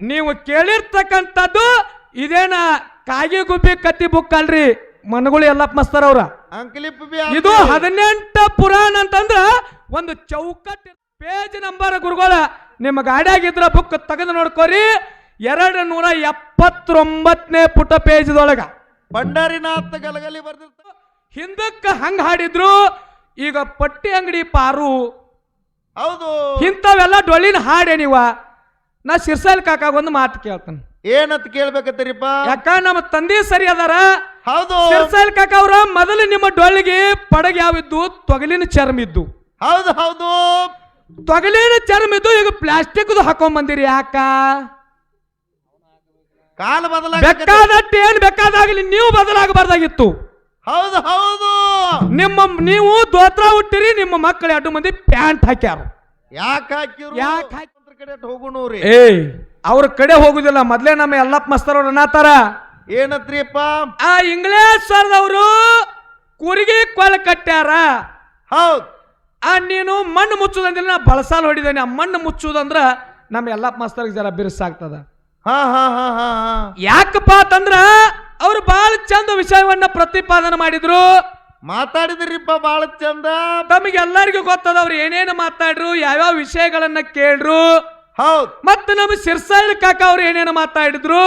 ನೀವು ಕೇಳಿರ್ತಕ್ಕಂಥದ್ದು ಇದೇನ ಕಾಗಿ ಗುಬ್ಬಿ ಕತ್ತಿ ಬುಕ್ ಅಲ್ರಿ? ಮನಗಳು ಎಲ್ಲಪ್ಪ ಮಸ್ತಾರ ಅವ್ರ. ಅಂಕ್ಲಿಪ್ ಇದು ಹದಿನೆಂಟ ಪುರಾಣ ಅಂತಂದ್ರ ಒಂದು ಚೌಕಟ್ ಪೇಜ್ ನಂಬರ್ ಗುರುಗಳ. ನಿಮ್ಮ ಗಾಡಿಯಾಗಿದ್ರ ಬುಕ್ ತೆಗೆದು ನೋಡ್ಕೋರಿ. ಎರಡು ನೂರ ಎಪ್ಪತ್ತೊಂಬತ್ತನೇ ಪುಟ ಪೇಜ್ದೊಳಗ. ಭಂಡಾರಿನಾಥ ಗಲಗಲಿ ಬರ್ದಿರ್ತ ಹಿಂದಕ್ಕೆ ಹಂಗ ಹಾಡಿದ್ರು ಈಗ ಪಟ್ಟಿ ಅಂಗಡಿ ಪಾರು. ಹೌದು. ಇಂಥವೆಲ್ಲ ಡೊಳ್ಳಿನ ಹಾಡೇ ನೀವ. ನಾ ಶಿರ್ಸಾಲ್ ಕಾಕ ಒಂದು ಮಾತು ಕೇಳ್ತೇನೆ. ಏನಂತ ಕೇಳ್ಬೇಕತ್ತೀರಿಪ್ಪ ಯಾಕ ನಮ್ಮ ತಂದೆ ಸರಿ ಅದಾರ? ಹೌದು. ಶಿರ್ಸಾಲ್ ಕಾಕ ಅವ್ರ ಮೊದಲು ನಿಮ್ಮ ಡೊಳ್ಳಿಗೆ ಪಡಗ ಯಾವಿದ್ದು? ತೊಗಲಿನ ಚರ್ಮ ಇದ್ದು. ಹೌದು ಹೌದು. ತೊಗಲಿನ ಚರ್ಮ ಇದ್ದು ಈಗ ಪ್ಲಾಸ್ಟಿಕ್ ಹಾಕೊಂಡ್ ಬಂದಿರಿ ಯಾಕ? ಕಾಲ ಬದಲ ಬೇಕಾದಟ್ಟು ಏನ್ ಬೇಕಾದಾಗಲಿ ನೀವು ಬದಲಾಗಬಾರ್ದಾಗಿತ್ತು. ಹೌದು ಹೌದು. ನಿಮ್ಮ ನೀವು ದೋತ್ರ ಹುಟ್ಟಿರಿ ನಿಮ್ಮ ಮಕ್ಕಳು ಎರಡು ಮಂದಿ ಪ್ಯಾಂಟ್ ಹಾಕ್ಯಾರ. ಯಾಕೆ ಹಾಕಿರು ಯಾಕೆ ಹಾಕಿ- ಕಡೆ ಹೋಗುಣೂರಿ ಏ ಅವ್ರ ಕಡೆ ಹೋಗುದಿಲ್ಲ. ಮೊದ್ಲೇ ನಮ್ಮ ಎಲ್ಲಪ್ಪ ಮಸ್ತರ್ ಅವ್ರು ಅನ್ನತಾರ. ಏನತ್ರಿಪ್ಪ ಆ ಇಂಗ್ಲೇಷ್ ಸರ್ದವರು ಕುರಿಗೆ ಕೊಲ್ ಕಟ್ಟ್ಯಾರ. ಹೌದ್. ಆ ನೀನು ಮಣ್ಣು ಮುಚ್ಚುದಂದ್ರೆ ನಾ ಬಳಸಾಲ್ ಹೊಡಿದೇನೆ. ಆ ಮಣ್ಣು ಮುಚ್ಚುದಂದ್ರ ನಮ್ಮ ಎಲ್ಲಪ್ಪ ಮಸ್ತರ್ಗೆ ಜರ ಬಿರುಸಾಗ್ತದ ಹಾ ಹಾ ಹಾ ಹಾ ಹಾ. ಯಾಕಪ್ಪ ಅಂತಂದ್ರ ಅವ್ರು ಬಹಳ ಚಂದ ವಿಷಯವನ್ನ ಪ್ರತಿಪಾದನೆ ಮಾಡಿದ್ರು. ಮಾತಾಡಿದ್ರಿಪ್ಪ ಬಾಳ ಚಂದ. ತಮಗೆ ಎಲ್ಲರಿಗೂ ಗೊತ್ತದ ಅವ್ರು ಏನೇನು ಮಾತಾಡ್ರು ಯಾವ್ಯಾವ ವಿಷಯಗಳನ್ನ ಕೇಳ್ರು. ಹೌದ್. ಮತ್ತೆ ನಮ್ಮ ಸಿರ್ಸಾಯಿಲ್ ಕಾಕ ಅವ್ರು ಏನೇನು ಮಾತಾಡಿದ್ರು.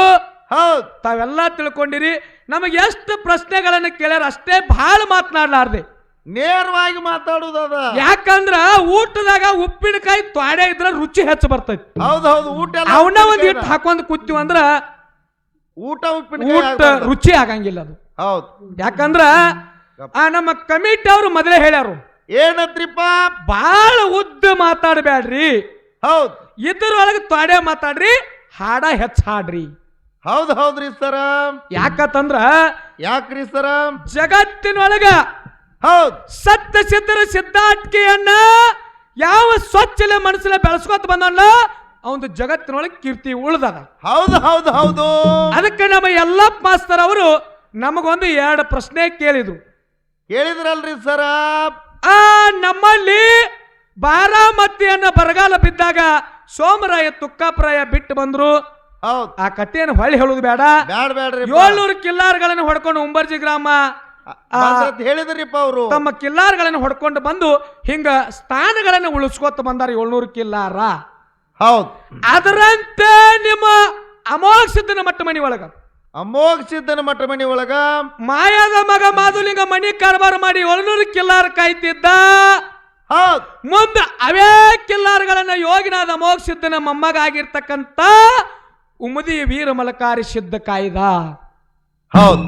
ಹೌದ್. ತಾವೆಲ್ಲ ತಿಳ್ಕೊಂಡಿರಿ ನಮಗೆ ಎಷ್ಟು ಪ್ರಶ್ನೆಗಳನ್ನ ಕೇಳ್ಯಾರ ಅಷ್ಟೇ ಬಹಳ ಮಾತನಾಡ್ಲಾರ್ದೆ. ನೇರವಾಗಿ ಮಾತಾಡುದದ ಯಾಕಂದ್ರ ಊಟದಾಗ ಉಪ್ಪಿನಕಾಯಿ ತ್ವಾಡೆ ಇದ್ರ ರುಚಿ ಹೆಚ್ಚು ಬರ್ತೈತಿ. ಹೌದ್ ಹೌದು ಊಟ ಎಲ್ಲ ಅವನ್ನ ಒಂದ್ ಹಿಟ್ಟು ಹಾಕೊಂಡ್ ಕೂತೀವಿ ಅಂದ್ರ ಊಟ ಉಪ್ಪಿನ ಊಟ ರುಚಿ ಆಗಂಗಿಲ್ಲ ಅದು. ಹೌದ್. ಯಾಕಂದ್ರ ಆ ನಮ್ಮ ಕಮಿಟಿ ಅವರು ಮೊದಲೇ ಹೇಳ್ಯಾರು. ಏನತ್ರಿಪ್ಪ ಬಾಳ ಉದ್ದ ಮಾತಾಡಬೇಡ್ರಿ ಹೌದು. ಇದ್ರೊಳಗೆ ತ್ವಾಡೆ ಮಾತಾಡ್ರಿ ಹಾಡ ಹೆಚ್ಚ ಹಾಡ್ರಿ. ಹೌದ್ ಹೌದ್ರಿ ಸರ. ಯಾಕಂದ್ರ ಯಾಕ್ರಿ ಸರ? ಜಗತ್ತಿನೊಳಗ ಹೌದ್. ಸತ್ಯ ಸಿದ್ಧರ ಸಿದ್ಧಾಟಿಕೆಯನ್ನ ಯಾವ ಸ್ವಚ್ಛಲೆ ಮನಸ್ಸಲ್ಲಿ ಬೆಳೆಸ್ಕೊತ ಬಂದಣ್ಣ ಅವನು ಜಗತ್ತಿನೊಳಗೆ ಕೀರ್ತಿ ಉಳ್ದದ. ಹೌದು ಹೌದು ಹೌದು. ಅದಕ್ಕೆ ನಮ್ಮ ಎಲ್ಲಪ್ಪ ಮಾಸ್ತರ್ ಅವರು ನಮಗೊಂದು ಎರಡು ಪ್ರಶ್ನೆ ಕೇಳಿದ್ರು. ಹೇಳಿದ್ರಲ್ರಿ ಸರ? ಆ ನಮ್ಮಲ್ಲಿ ಬಾರಾಮತಿಯನ್ನ ಬರಗಾಲ ಬಿದ್ದಾಗ ಸೋಮರಾಯ ತುಕ್ಕಾಪ್ರಾಯ ಬಿಟ್ಟು ಬಂದ್ರು. ಹೌದ್. ಆ ಕಥೆಯನ್ನು ಹೊಳ್ಳಿ ಹೇಳುದು ಬೇಡ. ಬೇಡ ಬ್ಯಾಡ್ರಿ ಏಳ್ನೂರು ಕಿಲ್ಲಾರ್ಗಳನ್ನು ಹೊಡ್ಕೊಂಡು ಉಂಬರ್ಜಿ ಗ್ರಾಮ ಆ, ಹೇಳಿದ್ರಿಪ್ಪ ಅವರು. ತಮ್ಮ ಕಿಲ್ಲಾರ್ಗಳನ್ನು ಹೊಡ್ಕೊಂಡು ಬಂದು ಹಿಂಗ ಸ್ಥಾನಗಳನ್ನು ಉಳಿಸ್ಕೊತ ಬಂದಾರ ಏಳ್ನೂರು ಕಿಲ್ಲಾರ. ಹೌದು. ಅದರಂತೆ ನಿಮ್ಮ ಅಮೋಘ ಸಿದ್ಧನ ಮಟ್ಟ ಮನಿ ಒಳಗ ಅಮೋಘ ಸಿದ್ಧನ ಮಠ ಮನಿ ಒಳಗ ಮಾಯಾದ ಮಗ ಮಾಧುಲಿಂಗ ಮಣಿ ಕಾರ್ಬಾರ ಮಾಡಿ ಒಳನೂರು ಕಿಲ್ಲಾರ ಕಾಯ್ತಿದ್ದ. ಹೌದ್. ಮುಂದೆ ಅವೇ ಕಿಲ್ಲಾರಗಳನ್ನ ಯೋಗಿನಾದ ಅಮೋಘ ಸಿದ್ಧನ ಮೊಮ್ಮಗ ಆಗಿರ್ತಕ್ಕಂತ ಉಮದಿ ವೀರ ಮಲಕಾರಿ ಸಿದ್ಧ ಕಾಯ್ದ. ಹೌದ್.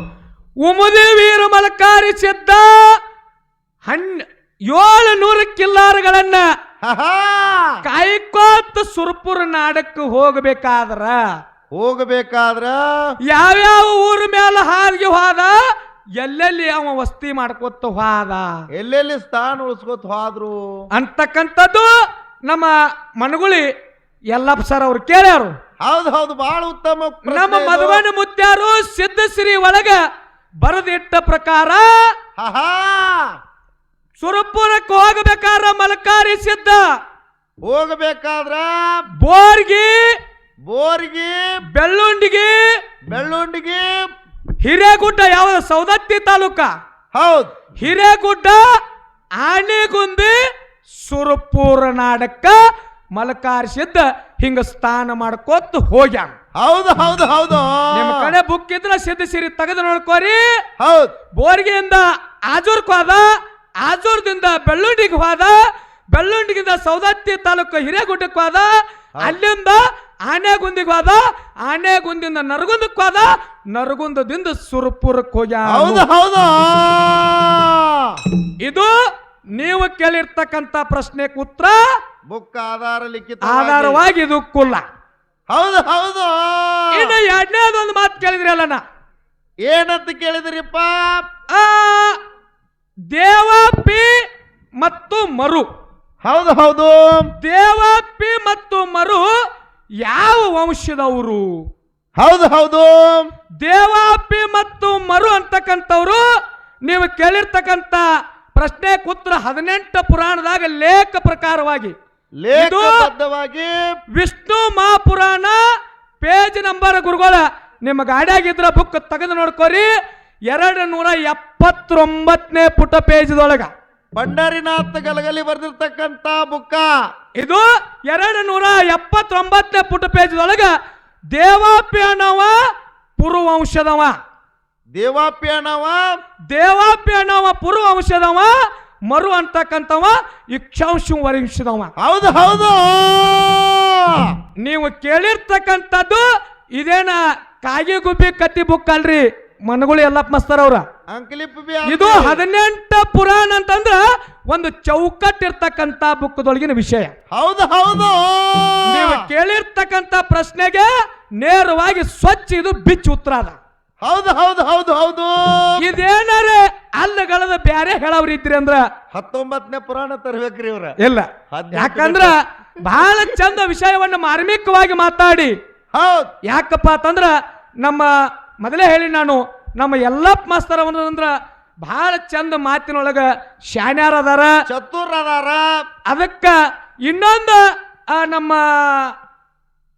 ಉಮದಿ ವೀರ ಮಲಕಾರಿ ಸಿದ್ಧ ಹಣ್ಣ ಏಳು ನೂರು ಕಿಲ್ಲಾರಗಳನ್ನ ಕಾಯ್ಕೋತ ಸುರ್ಪುರ ನಾಡಕ್ಕೆ ಹೋಗಬೇಕಾದ್ರ ಹೋಗಬೇಕಾದ್ರ ಯಾವ್ಯಾವ ಊರ ಮೇಲೆ ಹಾರಿಗೆ ಹೋದ? ಎಲ್ಲೆಲ್ಲಿ ಅವ ವಸ್ತಿ ಮಾಡ್ಕೊತ ಹೋದ? ಎಲ್ಲೆಲ್ಲಿ ಸ್ಥಾನ ಉಳಿಸ್ಕೊತ ಹೋದ್ರು? ಅಂತಕ್ಕಂಥದ್ದು ನಮ್ಮ ಮನಗುಳಿ ಎಲ್ಲಪ್ಪ ಸರ್ ಅವ್ರು ಕೇಳ್ಯಾರು. ಹೌದು ಹೌದು ಬಹಳ ಉತ್ತಮ ನಮ್ಮ ಮದುವನ ಮುತ್ಯಾರು ಸಿದ್ಧಶ್ರೀ ಒಳಗ ಬರೆದಿಟ್ಟ ಪ್ರಕಾರ ಸುರಪುರಕ್ಕೆ ಹೋಗಬೇಕಾರ ಮಲಕಾರಿ ಸಿದ್ಧ. ಹೋಗಬೇಕಾದ್ರ ಬೋರ್ಗಿ ಬೋರ್ಗಿ ಬೆಳ್ಳುಂಡಿಗೆ ಬೆಳ್ಳುಂಡಿಗೆ ಹಿರೇಗುಡ್ಡ ಯಾವ ಸೌದತ್ತಿ ತಾಲೂಕ? ಹೌದು. ಹಿರೇಗುಡ್ಡ ಆನೆಗುಂದಿ ಸುರಪೂರ ನಾಡಕ್ಕ ಮಲಕಾರಿ ಸಿದ್ಧ ಹಿಂಗ ಸ್ಥಾನ ಮಾಡ್ಕೋತ ಹೋಗ್ಯಾನ. ಹೌದು ಹೌದು ಹೌದು. ನಿಮ್ಮ ಕಡೆ ಬುಕ್ ಇದ್ರ ಸಿದ್ಧ ಸಿರಿ ತೆಗೆದು ನೋಡ್ಕೋರಿ. ಹೌದು. ಬೋರ್ಗೆಯಿಂದ ಆಜೂರ್ಕ್ ಹೋದ ಆಜೂರ್ದಿಂದ ಬೆಳ್ಳುಂಡಿಗೆ ಹೋದ ಬೆಳ್ಳುಂಡಿಗಿಂದ ಸೌದತ್ತಿ ತಾಲೂಕು ಹಿರೇಗುಡ್ಡಕ್ಕೆ ಹೋದ. ಅಲ್ಲಿಂದ ಆನೆಗುಂದಿಗೆ ಹೋದ ಆನೆಗುಂದಿಂದ ನರಗುಂದಕ್ಕೆ ಹೋದ ನರಗುಂದದಿಂದ ಸುರಪುರಕ್ಕೆ ಹೋಗ ಹೌದು ಹೌದು. ಇದು ನೀವು ಕೇಳಿರ್ತಕ್ಕಂತ ಪ್ರಶ್ನೆಗೆ ಉತ್ತರ ಬುಕ್ ಆಧಾರ ಲಿಖಿತ ಆಧಾರವಾಗಿ ಇದು ಕುಲ್ಲ ಹೌದು ಹೌದು. ಇನ್ನು ಎರಡನೇದೊಂದು ಮಾತು ಕೇಳಿದ್ರಿ ಅಲ್ಲ ನಾ ಏನಂತ ಕೇಳಿದ್ರಿಪ್ಪ? ಆ, ದೇವಾಪಿ ಮತ್ತು ಮರು. ಹೌದು ಹೌದು. ದೇವಾಪಿ ಮತ್ತು ಮರು ಯಾವ ವಂಶದವರು? ಹೌದು ಹೌದು. ದೇವಾಪಿ ಮತ್ತು ಮರು ಅಂತಕ್ಕಂಥವ್ರು ನೀವು ಕೇಳಿರ್ತಕ್ಕಂಥ ಪ್ರಶ್ನೆ ಉತ್ತರ ಹದಿನೆಂಟು ಪುರಾಣದಾಗ ಲೇಖ ಪ್ರಕಾರವಾಗಿ. ಲೇಖಬದ್ಧವಾಗಿ ವಿಷ್ಣು ಮಹಾಪುರಾಣ ಪೇಜ್ ನಂಬರ್ ಗುರುಗಳ ನಿಮ್ಮ ಗಾಡಿಯಾಗಿದ್ರ ಬುಕ್ ತೆಗೆದು ನೋಡ್ಕೋರಿ. ಎರಡು ನೂರ ಎಪ್ಪತ್ತೊಂಬತ್ತನೇ ಪುಟ ಪೇಜ್ದೊಳಗ. ಭಂಡಾರಿನಾಥ್ ಗಲಗಲಿ ಬರೆದಿರ್ತಕ್ಕಂತ ಬುಕ್ಕ. ಇದು ಎರಡು ನೂರ ಎಪ್ಪತ್ತೊಂಬತ್ತನೇ ಪುಟ ಪೇಜ್ದೊಳಗ ದೇವಾಪ್ಯನವ ಪುರುವಂಶದವ. ದೇವಾಪ್ಯನವ? ದೇವಾಪ್ಯನವ ಪುರುವಂಶದವ ಮರು ಅಂತಕ್ಕಂಥವ ಇಕ್ಷಾಂಶ ವರಿಂಶದವ ಹೌದು ಹೌದು. ನೀವು ಕೇಳಿರ್ತಕ್ಕಂಥದ್ದು ಇದೇನ ಕಾಗಿ ಗುಬ್ಬಿ ಕತ್ತಿ ಬುಕ್ ಅಲ್ರಿ ಮನಗಳು ಎಲ್ಲಪ್ಪ ಮಸ್ತರ್ ಅವ್ರ ಅಂಕ್ಲಿಪ್ ಇದು ಹದಿನೆಂಟ ಪುರಾಣ ಅಂತಂದ್ರ ಒಂದು ಚೌಕಟ್ ಇರ್ತಕ್ಕಂತ ಬುಕ್ದೊಳಗಿನ ವಿಷಯ. ಹೌದು ಹೌದು. ನೀವು ಕೇಳಿರ್ತಕ್ಕಂಥ ಪ್ರಶ್ನೆಗೆ ನೇರವಾಗಿ ಸ್ವಚ್ಛ ಇದು ಬಿಚ್ಚ ಉತ್ತರ ಅದ. ಹೌದು ಹೌದು ಹೌದು ಹೌದು. ಇದೇನಾರ ಅಲ್ಲಗಳದ ಬ್ಯಾರೆ ಹೇಳವ್ರಿ ಇದ್ರಿ ಅಂದ್ರ? ಹತ್ತೊಂಬತ್ತನೇ ಪುರಾಣ ತರ್ಬೇಕ್ರಿ ಇವ್ರ. ಇಲ್ಲ. ಯಾಕಂದ್ರ ಬಹಳ ಚಂದ ವಿಷಯವನ್ನ ಮಾರ್ಮಿಕವಾಗಿ ಮಾತಾಡಿ. ಹೌದ್. ಯಾಕಪ್ಪ ಅಂತಂದ್ರ ನಮ್ಮ ಮೊದಲೇ ಹೇಳಿ ನಾನು ನಮ್ಮ ಎಲ್ಲಪ್ಪ ಮಾಸ್ತರ ಅಂದ್ರ ಬಹಳ ಚಂದ ಮಾತಿನೊಳಗ ಶಾನ್ಯಾರ ಅದಾರ. ಚತುರ್ ಅದಾರ. ಅದಕ್ಕ ಇನ್ನೊಂದು ಆ, ನಮ್ಮ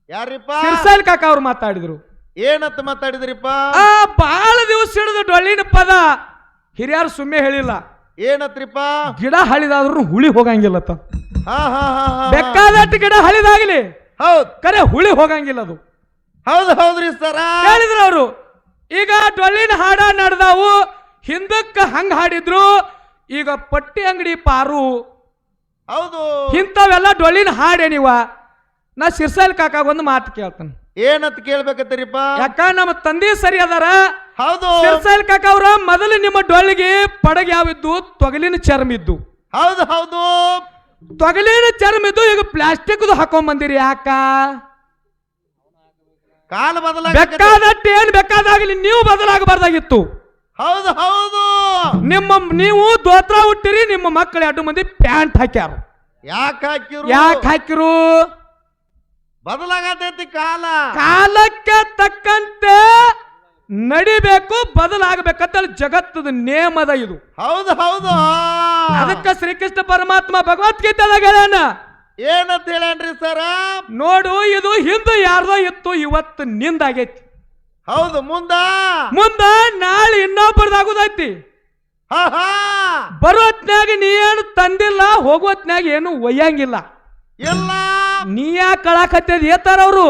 ಯಾರಿಪ್ಪ? ಸಿರ್ಸಾಲ್ ಕಾಕ ಅವ್ರು ಮಾತಾಡಿದ್ರು. ಏನಂತ ಮಾತಾಡಿದ್ರಿಪ್ಪ? ಆ ಬಹಳ ದಿವಸ ಹಿಡಿದು ಡೊಳ್ಳಿನ ಪದ ಹಿರಿಯರು ಸುಮ್ಮನೆ ಹೇಳಿಲ್ಲ. ಏನತ್ರಿಪ್ಪ? ಗಿಡ ಹಳಿದಾದ್ರೂ ಹುಳಿ ಹೋಗಂಗಿಲ್ಲ ತ ಹಾ ಹಾ ಹಾ ಹಾ. ಬೇಕಾದಟ್ಟು ಗಿಡ ಹಳಿದಾಗ್ಲಿ. ಹೌದು. ಕರೆ ಹುಳಿ ಹೋಗಂಗಿಲ್ಲ ಅದು. ಹೌದು ಹೌದ್ರಿ ಸರ. ಹೇಳಿದ್ರು ಅವರು. ಈಗ ಡೊಳ್ಳಿನ ಹಾಡ ನಡೆದವು. ಹಿಂದಕ್ಕೆ ಹಂಗ ಹಾಡಿದ್ರು. ಈಗ ಪಟ್ಟಿ ಅಂಗಡಿ ಪಾರು. ಹೌದು. ಇಂಥವೆಲ್ಲ ಡೊಳ್ಳಿನ ಹಾಡೇನಿವ ನಾ ಶಿರ್ಸಲ್ ಕಾಕಾಗ ಒಂದು ಮಾತು ಕೇಳ್ತೇನೆ. ಏನಂತ ಕೇಳ್ಬೇಕತ್ತೀರಿಪ್ಪ ಯಾಕ ನಮ್ಮ ತಂದೆ ಸರಿ ಅದಾರ? ಹೌದು. ಶಿರ್ಸಲ್ ಕಾಕ ಅವ್ರ ಮೊದಲು ನಿಮ್ಮ ಡೊಳ್ಳಿಗೆ ಪಡಗ ಯಾವಿದ್ದು? ತೊಗಲಿನ ಚರ್ಮ ಇದ್ದು. ಹೌದು ಹೌದು. ತೊಗಲಿನ ಚರ್ಮ ಇದ್ದು ಈಗ ಪ್ಲಾಸ್ಟಿಕ್ ಹಾಕೊಂಡ್ ಬಂದಿರಿ ಯಾಕ? ಕಾಲ ಬದಲಾಗ ಬೇಕಾದಟ್ಟು ಏನ್ ಬೇಕಾದಾಗಲಿ ನೀವು ಬದಲಾಗಬಾರ್ದಾಗಿತ್ತು. ಹೌದು ಹೌದು. ನಿಮ್ಮ ನೀವು ದೋತ್ರ ಹುಟ್ಟಿರಿ ನಿಮ್ಮ ಮಕ್ಕಳು ಎರಡು ಮಂದಿ ಪ್ಯಾಂಟ್ ಹಾಕ್ಯಾರ. ಯಾಕೆ ಹಾಕಿರು ಯಾಕೆ ಹಾಕಿರು ಬದಲಾಗತೈತಿ ಕಾಲ. ಕಾಲಕ್ಕೆ ತಕ್ಕಂತೆ ನಡಿಬೇಕು ಬದಲಾಗಬೇಕಂತ ಜಗತ್ತದ ನೇಮದ ಇದು. ಹೌದು ಹೌದು. ಅದಕ್ಕೆ ಶ್ರೀಕೃಷ್ಣ ಪರಮಾತ್ಮ ಭಗವದ್ಗೀತೆದಾಗ ಹೇಳ್ಯಾನ ಏನಂತ ಹೇಳೇನ್ರಿ ಸರ ನೋಡು ಇದು ಹಿಂದೆ ಯಾರ್ದೋ ಇತ್ತು ಇವತ್ತು ನಿಂದಾಗೈತಿ. ಹೌದು ಮುಂದ? ಮುಂದ ನಾಳೆ ಇನ್ನೊಬ್ಬರದಾಗುದೈತಿ. ಬರೋತ್ನಾಗ ನೀ ಏನು ತಂದಿಲ್ಲ ಹೋಗೋತ್ನಾಗ ಏನು ಒಯ್ಯಂಗಿಲ್ಲ. ಇಲ್ಲ. ನೀ ಯಾಕೆ ಕಳಾಕತ್ತದ ಏತಾರ ಅವರು?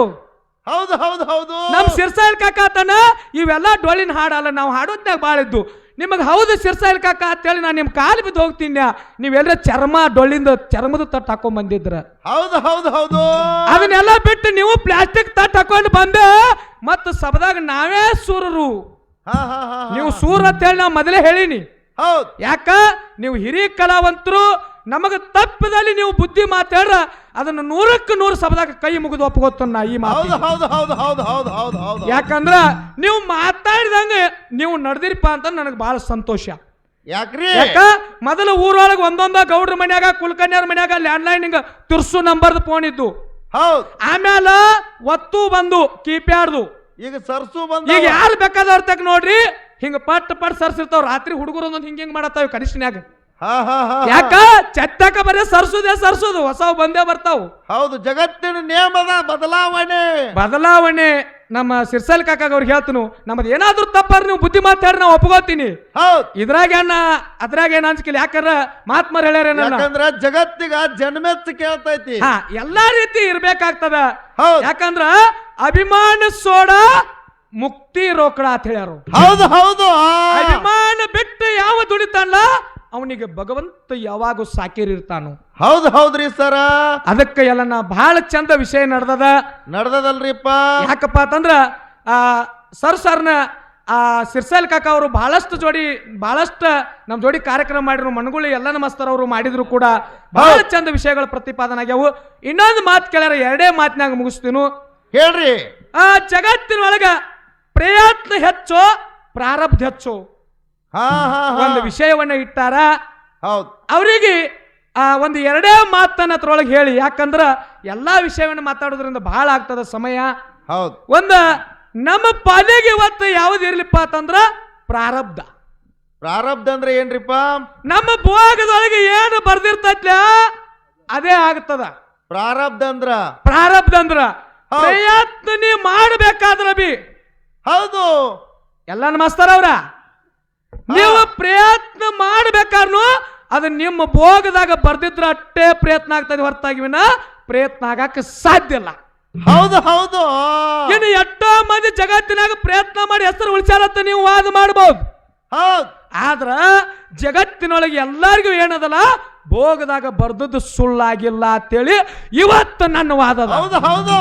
ಹೌದು ಹೌದು ಹೌದು. ನಮ್ ಸಿರ್ಸಾಯಿಲ್ ಕಾಕಾತನ ಇವೆಲ್ಲ ಡೊಳ್ಳಿನ ಹಾಡಲ್ಲ ನಾವು ಹಾಡೋದ್ನಾಗ ಬಾಳಿದ್ದು. ನಿಮಗೆ ಹೌದು ಶಿರ್ಸಾಯಿಲ್ ಕಾಕ ಅಂತೇಳಿ ನಾನು ನಿಮ್ಮ ಕಾಲು ಬಿದ್ದು ಹೋಗ್ತೀನಿ. ನೀವೆಲ್ಲ ಚರ್ಮ ಡೊಳ್ಳಿಂದ ಚರ್ಮದ ತಟ್ಟು ಹಾಕೊಂಡ್ ಬಂದಿದ್ರ. ಹೌದು ಹೌದು ಹೌದು. ಅದನ್ನೆಲ್ಲ ಬಿಟ್ಟು ನೀವು ಪ್ಲಾಸ್ಟಿಕ್ ತಟ್ಟು ಹಾಕೊಂಡು ಬಂದೆ ಮತ್ತು ಸಬದಾಗ ನಾವೇ ಸೂರರು. ಹಾ ಹಾ ಹಾ ಹಾ. ನೀವು ಸೂರ ಅಂತೇಳಿ ನಾವು ಮೊದಲೇ ಹೇಳೀನಿ. ಹೌದು. ಯಾಕ? ನೀವು ಹಿರಿಯ ಕಲಾವಂತರು ನಮಗೆ ತಪ್ಪದಲ್ಲಿ ನೀವು ಬುದ್ಧಿ ಮಾತಾಡ್ರ ಅದನ್ನು ನೂರಕ್ಕೆ ನೂರು ಸಭದಾಗ ಕೈ ಮುಗಿದು ಒಪ್ಕೋತನ್ನ ಈ ಮಾತು ಹೌದು ಹೌದು ಹೌದು ಹೌದು ಹೌದು ಹೌದು ಹೌದು. ಯಾಕಂದ್ರ ನೀವು ಮಾತಾಡಿದಂಗೆ ನೀವು ನಡೆದಿರಪ್ಪ ಅಂತ ನನಗೆ ಬಹಳ ಸಂತೋಷ. ಯಾಕ್ರಿ? ಯಾಕ? ಮೊದಲು ಊರೊಳಗೆ ಒಂದೊಂದ ಗೌಡ್ರ ಮನ್ಯಾಗ ಕುಲಕನ್ಯಾರ ಮನ್ಯಾಗ ಲ್ಯಾಂಡ್ಲೈನ್ ಹಿಂಗ ತುರ್ಸು ನಂಬರ್ದು ಫೋನ್ ಇದ್ದು. ಹೌದು. ಆಮ್ಯಾಲ ಒತ್ತು ಬಂದು ಕೀಪ್ಯಾಡ್ದು. ಈಗ ಸರ್ಸು ಬಂದು ಈಗ ಯಾರು ಬೇಕಾದವ್ರ ತಗ ನೋಡ್ರಿ ಹಿಂಗ ಪಟ್ ಪಟ್ ಸರ್ಸಿರ್ತಾವ. ರಾತ್ರಿ ಹುಡುಗರು ಒಂದೊಂದು ಹಿಂಗ ಹಿಂಗ ಮಾಡತ್ತಾವ ಕನಿಷ್ಠನ್ಯಾಗ. ಯಾಕ? ಚಟ್ಟಕ ಬರೇ ಸರ್ಸುದೇ ಸರ್ಸುದು. ಹೊಸವು ಬಂದೇ ಬರ್ತಾವು. ಹೌದು ಜಗತ್ತಿನ ನಿಯಮದ ಬದಲಾವಣೆ. ಬದಲಾವಣೆ. ನಮ್ಮ ಸಿರ್ಸಲ್ ಕಾಕಾಗ ಅವ್ರಿಗೆ ಹೇಳ್ತನು ನಮ್ಮದು ಏನಾದ್ರೂ ತಪ್ಪಾರ ನೀವು ಬುದ್ಧಿ ಮಾತಾಡ್ರಿ ನಾವು ಒಪ್ಕೋತೀನಿ. ಹೌದು. ಇದ್ರಾಗ ಏನ ಅದ್ರಾಗ ಏನ ಅನ್ಸ್ಕಿಲ್ಲ. ಯಾಕಂದ್ರ ಮಹಾತ್ಮರ್ ಹೇಳ್ಯಾರ ಯಾಕಂದ್ರ ಜಗತ್ತಿಗ ಜನ್ಮೆತ್ ಕೇಳ್ತೈತಿ. ಹಾ ಎಲ್ಲಾ ರೀತಿ ಇರ್ಬೇಕಾಗ್ತದ. ಹೌದು. ಯಾಕಂದ್ರ ಅಭಿಮಾನ ಸೋಡ ಮುಕ್ತಿ ರೋಕಡ ಅಂತ ಹೇಳ್ಯಾರು ಹೌದು ಹೌದು ಅಭಿಮಾನ ಬಿಟ್ಟು ಯಾವ ದುಡಿತಾನಲ್ಲ ಅವನಿಗೆ ಭಗವಂತ ಯಾವಾಗ ಸಾಕಿರಿರ್ತಾನು ಹೌದು ಹೌದ್ರಿ ಸರ. ಅದಕ್ಕೆ ಎಲ್ಲ ನಾ ಬಹಳ ಚಂದ ವಿಷಯ ನಡೆದದ. ನಡ್ದದಲ್ರಿಪ್ಪ. ಯಾಕಪ್ಪ ಅಂತಂದ್ರ ಆ ಸರ್ ಸರ್ನ ಆ ಸಿರ್ಸಲ್ ಕಾಕ ಅವರು ಬಹಳಷ್ಟು ಜೋಡಿ ಬಹಳಷ್ಟು ನಮ್ಮ ಜೋಡಿ ಕಾರ್ಯಕ್ರಮ ಮಾಡಿದ್ರು ಮನಗುಳಿ ಎಲ್ಲ ನಮಸ್ತರ ಅವರು ಮಾಡಿದ್ರು ಕೂಡ ಬಹಳ ಚಂದ ವಿಷಯಗಳ ಪ್ರತಿಪಾದನೆ ಆಗ್ಯಾವು. ಇನ್ನೊಂದು ಮಾತು ಕೇಳ್ಯಾರ ಎರಡೇ ಮಾತಿನಾಗ ಮುಗಿಸ್ತೀನು. ಹೇಳ್ರಿ. ಆ ಜಗತ್ತಿನೊಳಗ ಪ್ರಯತ್ನ ಹೆಚ್ಚು ಪ್ರಾರಬ್ಧ ಹೆಚ್ಚು. ಒಂದು ವಿಷಯವನ್ನ ಇಟ್ಟಾರ. ಹೌದು. ಅವರಿಗೆ ಆ ಒಂದು ಎರಡೇ ಮಾತನ್ನ ಅದ್ರೊಳಗೆ ಹೇಳಿ. ಯಾಕಂದ್ರ ಎಲ್ಲಾ ವಿಷಯವನ್ನು ಮಾತಾಡೋದ್ರಿಂದ ಬಹಳ ಆಗ್ತದ ಸಮಯ. ಹೌದು. ಒಂದು ನಮ್ಮ ಪಾಲಿಗೆ ಇವತ್ತು ಯಾವ್ದು ಇರ್ಲಿಪ್ಪ ಅಂತಂದ್ರ ಪ್ರಾರಬ್ಧ. ಪ್ರಾರಬ್ಧ ಅಂದ್ರೆ ಏನ್ರಿಪ್ಪ? ನಮ್ಮ ಭೋಗದೊಳಗೆ ಏನು ಬರ್ದಿರ್ತೈತ್ಲ ಅದೇ ಆಗ್ತದ. ಪ್ರಾರಬ್ಧ ಅಂದ್ರ? ಪ್ರಾರಬ್ಧ ಅಂದ್ರ. ಪ್ರಯತ್ನ ನೀ ಮಾಡಬೇಕಾದ್ರೆ ಬಿ. ಹೌದು. ಎಲ್ಲ ನಮಸ್ತಾರ ಅವ್ರ. ನೀವು ಪ್ರಯತ್ನ ಮಾಡ್ಬೇಕಾದ್ರು ಅದು ನಿಮ್ಮ ಭೋಗದಾಗ ಬರ್ದಿದ್ರ ಅಷ್ಟೇ ಪ್ರಯತ್ನ ಆಗ್ತದೆ ಹೊರತಾಗಿ ವಿನ ಪ್ರಯತ್ನ ಆಗಕ್ಕೆ ಸಾಧ್ಯ ಇಲ್ಲ. ಹೌದು ಹೌದು. ಇನ್ನು ಎಷ್ಟೋ ಮಂದಿ ಜಗತ್ತಿನಾಗ ಪ್ರಯತ್ನ ಮಾಡಿ ಹೆಸರು ಉಳಿಸಾರತ್ತ ನೀವು ವಾದ ಮಾಡಬಹುದು ಹೌದು. ಆದ್ರ ಜಗತ್ತಿನೊಳಗೆ ಎಲ್ಲರಿಗೂ ಏನದಲ್ಲ? ಭೋಗದಾಗ ಬರ್ದದ್ದು ಸುಳ್ಳಾಗಿಲ್ಲ ಅಂತೇಳಿ ಇವತ್ತು ನನ್ನ ವಾದ ಹೌದು ಹೌದು.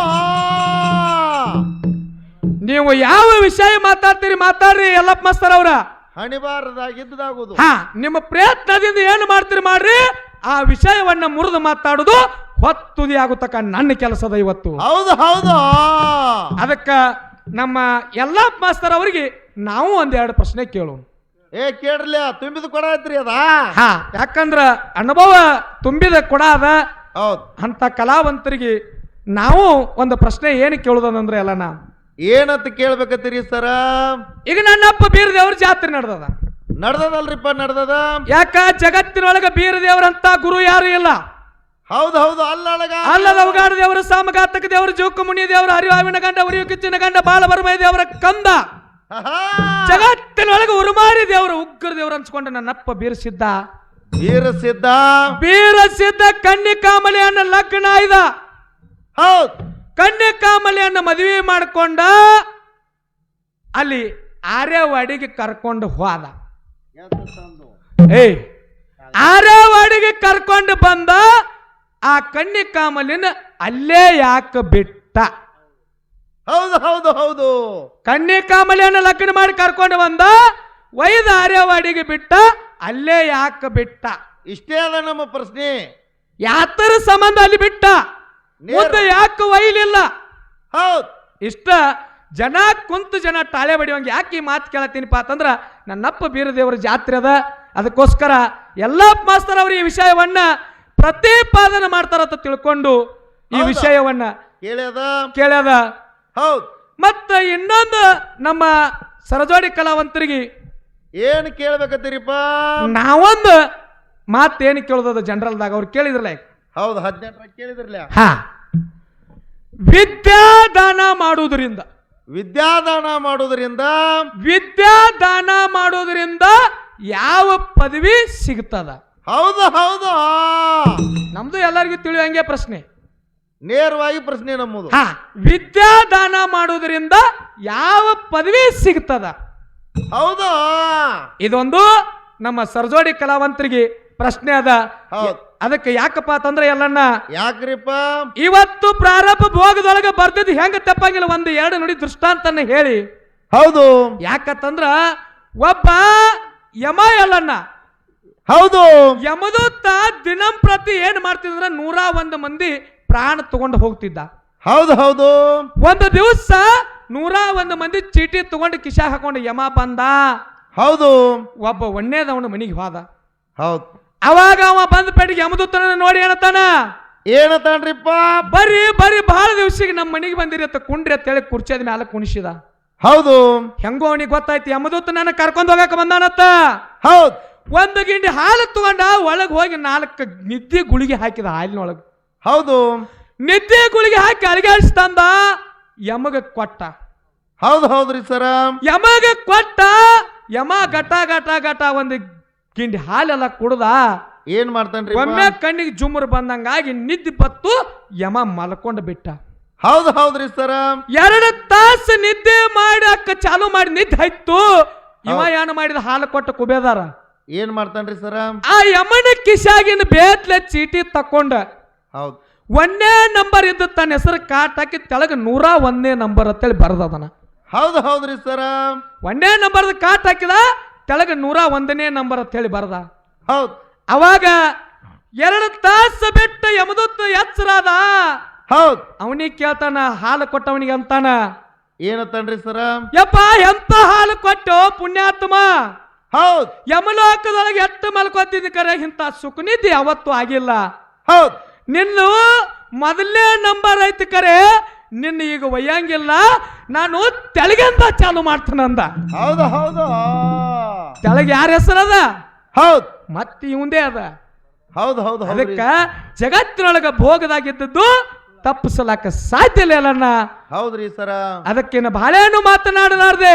ನೀವು ಯಾವ ವಿಷಯ ಮಾತಾಡ್ತೀರಿ ಮಾತಾಡ್ರಿ ಯಲ್ಲಪ್ಪ ಮಾಸ್ತರ್ ಅವ್ರ. ಹಣಿಬಾರದಾಗಿದ್ದಾಗುದು ಹಾ ನಿಮ್ಮ ಪ್ರಯತ್ನದಿಂದ ಏನು ಮಾಡ್ತೀರಿ ಮಾಡ್ರಿ? ಆ ವಿಷಯವನ್ನ ಮುರಿದು ಮಾತಾಡುದು ಹೊತ್ತುದಿ ಆಗುತ್ತಕ ನನ್ನ ಕೆಲಸದ ಇವತ್ತು. ಹೌದು ಹೌದು. ಅದಕ್ಕ ನಮ್ಮ ಎಲ್ಲ ಮಾಸ್ತರ್ ಅವರಿಗೆ ನಾವು ಒಂದೆರಡು ಪ್ರಶ್ನೆ ಕೇಳು. ಏ ಕೇಳ್ರಲ್ಲ ತುಂಬಿದ ಕೊಡ ಐತ್ರಿ ಅದ. ಹಾ ಯಾಕಂದ್ರ ಅನುಭವ ತುಂಬಿದ ಕೊಡ ಅದ. ಹೌದು. ಅಂತ ಕಲಾವಂತರಿಗೆ ನಾವು ಒಂದು ಪ್ರಶ್ನೆ ಏನು ಕೇಳುದಂದ್ರೆ ಎಲ್ಲ ನಾ. ಏನಂತ ಕೇಳ್ಬೇಕತ್ತೀರಿ ಸರ? ಈಗ ನನ್ನಪ್ಪ ಅಪ್ಪ ಬೀರದೇವ್ರ ಜಾತ್ರೆ ನಡೆದದ. ನಡ್ದದಲ್ರಿಪ್ಪ ನಡ್ದದ? ಯಾಕ ಜಗತ್ತಿನೊಳಗ ಬೀರದೇವ್ರಂತ ಗುರು ಯಾರು ಇಲ್ಲ. ಹೌದು ಹೌದು ಅಲ್ಲೊಳಗ ಅಲ್ಲದ ಅವಗಾಡ ದೇವರು ಸಾಮಘಾತಕ ದೇವರು ಜೋಕು ಮುನಿ ದೇವರು ಹರಿವಾವಿನ ಗಂಡ ಉರಿಯು ಕಿಚ್ಚಿನ ಗಂಡ ಬಾಲಬರಮಯ ದೇವರ ಕಂದ. ಜಗತ್ತಿನೊಳಗೆ ಉರುಮಾರಿ ದೇವರು ಉಗ್ರ ದೇವರು ಅನ್ಸ್ಕೊಂಡ ನನ್ನಪ್ಪ ಬೀರಸಿದ್ದ ಬೀರಸಿದ್ದ. ಬೀರಸಿದ್ದ? ಬೀರಸಿದ್ದ ಅನ್ನ ಲಗ್ನ ಆಯ್ದ. ಹೌದ್. ಕನ್ಯಾಕಾಮಲಿಯನ್ನ ಮದುವೆ ಮಾಡಿಕೊಂಡ ಅಲ್ಲಿ ಆರ್ಯವಾಡಿಗೆ ಕರ್ಕೊಂಡು ಹೋದ. ಏಯ್ ಆರ್ಯವಾಡಿಗೆ ಕರ್ಕೊಂಡು ಬಂದ ಆ ಕನ್ಯಕಾಮಲಿನ ಅಲ್ಲೇ ಯಾಕೆ ಬಿಟ್ಟ? ಹೌದು ಹೌದು ಹೌದು. ಕನ್ಯಾಕಾಮಲಿಯನ್ನ ಲಗ್ನ ಮಾಡಿ ಕರ್ಕೊಂಡು ಬಂದ ವೈದ ಆರ್ಯವಾಡಿಗೆ ಬಿಟ್ಟ ಅಲ್ಲೇ ಯಾಕೆ ಬಿಟ್ಟ? ಇಷ್ಟೇ ಅದ ನಮ್ಮ ಪ್ರಶ್ನೆ. ಯಾತರ ಸಂಬಂಧ ಅಲ್ಲಿ ಬಿಟ್ಟ? ಮುಂದೆ ಯಾಕೆ ಒಯ್ಲಿಲ್ಲ ಹೌದು. ಇಷ್ಟ ಜನ ಕುಂತು ಜನ ತಾಳೆ ಬಡಿಯುವಂಗೆ ಯಾಕೆ ಈ ಮಾತು ಕೇಳತ್ತೀನಿಪ್ಪ ಅಂತಂದ್ರ ನನ್ನಪ್ಪ ಬೀರದೇವರ ಜಾತ್ರೆ ಅದ. ಅದಕ್ಕೋಸ್ಕರ ಎಲ್ಲ ಮಾಸ್ತರ್ ಅವರು ಈ ವಿಷಯವನ್ನ ಪ್ರತಿಪಾದನೆ ಮಾಡ್ತಾರಂತ ತಿಳ್ಕೊಂಡು ಈ? ವಿಷಯವನ್ನ ಕೇಳ್ಯದ? ಕೇಳ್ಯದ. ಹೌದು. ಮತ್ತೆ ಇನ್ನೊಂದು ನಮ್ಮ ಸರಜೋಡಿ ಕಲಾವಂತರಿಗೆ ಏನು ಕೇಳ್ಬೇಕತ್ತೀರಿಪ್ಪ ನಾವೊಂದು ಮಾತು ಏನು ಕೇಳೋದದ ಜನರಲ್ದಾಗ ಅವ್ರು ಕೇಳಿದ್ರಲ್ಲ ಹೌದ್ ಹದಿನೆಂಟರ ಕೇಳಿದ್ರಲ್ಲ? ಹಾ. ವಿದ್ಯಾದಾನ ಮಾಡುವುದರಿಂದ. ವಿದ್ಯಾದಾನ ಮಾಡೋದ್ರಿಂದ ವಿದ್ಯಾದಾನ ಮಾಡೋದ್ರಿಂದ ಯಾವ ಪದವಿ ಸಿಗ್ತದ ಹೌದು ಹೌದು. ನಮ್ದು ಎಲ್ಲರಿಗೂ ತಿಳಿಯುವಂಗೆ ಪ್ರಶ್ನೆ. ನೇರವಾಗಿ ಪ್ರಶ್ನೆ ನಮ್ಮದು. ಹಾ. ವಿದ್ಯಾದಾನ ಮಾಡುವುದರಿಂದ ಯಾವ ಪದವಿ ಸಿಗ್ತದ ಹೌದು ಇದೊಂದು ನಮ್ಮ ಸರ್ಜೋಡಿ ಕಲಾವಂತರಿಗೆ ಪ್ರಶ್ನೆ ಅದ. ಹೌದ್. ಅದಕ್ಕೆ ಯಾಕಪ್ಪ ಅಂತಂದ್ರೆ ಎಲ್ಲಣ್ಣ ಯಾಕ್ರಿಪ್ಪ? ಇವತ್ತು ಪ್ರಾರಂಭ ಭೋಗದೊಳಗೆ ಬರ್ದಿದ್ದು ಹೆಂಗ ತಪ್ಪಂಗಿಲ್ಲ? ಒಂದು ಎರಡು ನುಡಿ ದೃಷ್ಟಾಂತನ ಹೇಳಿ. ಹೌದು. ಯಾಕತ್ತಂದ್ರ ಒಬ್ಬ ಯಮ ಎಲ್ಲಣ್ಣ ಹೌದು. ಯಮದೂತ ದಿನಂಪ್ರತಿ ಏನ್ ಮಾಡ್ತಿದ್ರ ನೂರ ಒಂದು ಮಂದಿ ಪ್ರಾಣ ತಗೊಂಡು ಹೋಗ್ತಿದ್ದ. ಹೌದು ಹೌದು. ಒಂದು ದಿವಸ ನೂರ ಒಂದು ಮಂದಿ ಚೀಟಿ ತಗೊಂಡು ಕಿಶಾ ಹಾಕೊಂಡು ಯಮ ಬಂದ. ಹೌದು. ಒಬ್ಬ ಒಣ್ಣೇದವನ ಮನಿಗೆ ಹೋದ. ಹೌದು. ಅವಾಗ ಅವ ಬಂದ ಪೇಟೆಗೆ ಯಮದೂತನ ನೋಡಿ ಏನತಾನ ಏನತಾನ್ರಿಪ್ಪ? ಬರ್ರಿ ಬರ್ರಿ ಬಹಳ ದಿವಸಿಗೆ ನಮ್ಮ ಮನೆಗೆ ಬಂದಿರಿ ಅಂತ ಕುಂಡ್ರಿ ಅಂತ ಹೇಳಿ ಕುರ್ಚಿದ ಮೇಲೆ ಕುಣಿಸಿದ. ಹೌದು. ಹೆಂಗೋ ಅವನಿಗೆ ಗೊತ್ತಾಯ್ತು ಯಮದೂತ ನನ್ನ ಕರ್ಕೊಂಡು ಹೋಗಕ್ಕೆ ಬಂದಾನತ್ತ? ಹೌದು. ಒಂದು ಗಿಂಡಿ ಹಾಲು ತಗೊಂಡ ಒಳಗೆ ಹೋಗಿ ನಾಲ್ಕು ನಿದ್ದೆ ಗುಳಿಗೆ ಹಾಕಿದ ಹಾಲಿನೊಳಗೆ. ಹೌದು. ನಿದ್ದೆ ಗುಳಿಗೆ ಹಾಕಿ ಅಳಿಗಾಡಿಸ್ತಂದ ಯಮಗ ಕೊಟ್ಟ. ಹೌದು ಹೌದ್ರಿ ಸರ. ಯಮಗ ಕೊಟ್ಟ ಯಮ ಘಟ ಘಟ ಘಟ ಒಂದು ಗಿಂಡಿ ಹಾಲೆಲ್ಲ ಕುಡ್ದ ಏನ್ ಮಾಡ್ತಾನ್ರಿ ಒಮ್ಮೆ ಕಣ್ಣಿಗೆ ಜುಮ್ಮರ್ ಬಂದಂಗಾಗಿ ನಿದ್ದೆ ಬತ್ತು ಯಮ ಮಲ್ಕೊಂಡು ಬಿಟ್ಟ. ಹೌದು ಹೌದ್ರಿ ಸರ. ಎರಡು ತಾಸು ನಿದ್ದೆ ಮಾಡಕ್ಕ ಚಾಲು ಮಾಡಿ ನಿದ್ದೆ ಆಯ್ತು. ಇವ ಏನು ಮಾಡಿದ ಹಾಲು ಕೊಟ್ಟ ಕುಬೇದಾರ? ಏನ್ ಮಾಡ್ತಾನ್ರಿ ಸರ? ಆ ಯಮನ ಕಿಶಾಗಿನ ಬೇತ್ಲೆ ಚೀಟಿ ತಕೊಂಡ ಹೌದು. ಒಂದೇ ನಂಬರ್ ಇದ್ದ ತನ್ನ ಹೆಸರು ಕಾಟ್ ಹಾಕಿ ತೆಳಗ ನೂರ ಒಂದೇ ನಂಬರ್ ಅಂತೇಳಿ ಬರ್ದದನ. ಹೌದು ಹೌದ್ರಿ ಸರ. ಒಂದೇ ನಂಬರ್ ಕಾಟ್ ಹಾಕಿದ ತೆಳಗ ನೂರ ಒಂದನೇ ನಂಬರ್ ಅಂತ ಹೇಳಿ ಬರದ. ಹೌದು. ಅವಾಗ ಎರಡು ತಾಸು ಬಿಟ್ಟು ಯಮದೂತ ಎಚ್ಚರಾದ. ಹೌದು. ಅವನಿಗೆ ಕೇಳ್ತಾನ ಹಾಲು ಕೊಟ್ಟವನಿಗೆ ಅಂತಾನ. ಏನತ್ತನ್ರಿ ಸರ? ಯಪ್ಪ ಎಂತ ಹಾಲು ಕೊಟ್ಟು ಪುಣ್ಯಾತ್ಮ? ಹೌದು. ಯಮಲೋಕದೊಳಗೆ ಎಷ್ಟು ಮಲ್ಕೋತಿದ್ದ ಕರೆ? ಇಂಥ ಸುಖನಿಧಿ ಯಾವತ್ತೂ ಆಗಿಲ್ಲ. ಹೌದು. ನಿನ್ನು ಮೊದಲನೇ ನಂಬರ್ ಐತಿ ಕರೆ. ನಿನ್ನ ಈಗ ಒಯ್ಯಂಗಿಲ್ಲ. ನಾನು ತೆಳಗಂತ ಚಾಲು ಮಾಡ್ತೀನಂದ ಹೌದು ಹೌದು. ತೆಳಗೆ ಯಾರ ಹೆಸರದ ಹೌದ್. ಮತ್ತೆ ಇವಂದೇ ಅದ. ಹೌದು ಹೌದು ಅದಕ್ಕ ಜಗತ್ತಿನೊಳಗ ಭೋಗದಾಗಿದ್ದದ್ದು ತಪ್ಪಿಸಲಾಕ ಸಾಧ್ಯ ಇಲ್ಲ ಅಲ್ಲಣ್ಣ ಹೌದ್ರಿ ಸರ. ಅದಕ್ಕೇನು ಬಾಳೆಹಣ್ಣು ಮಾತನಾಡಲಾರ್ದೆ.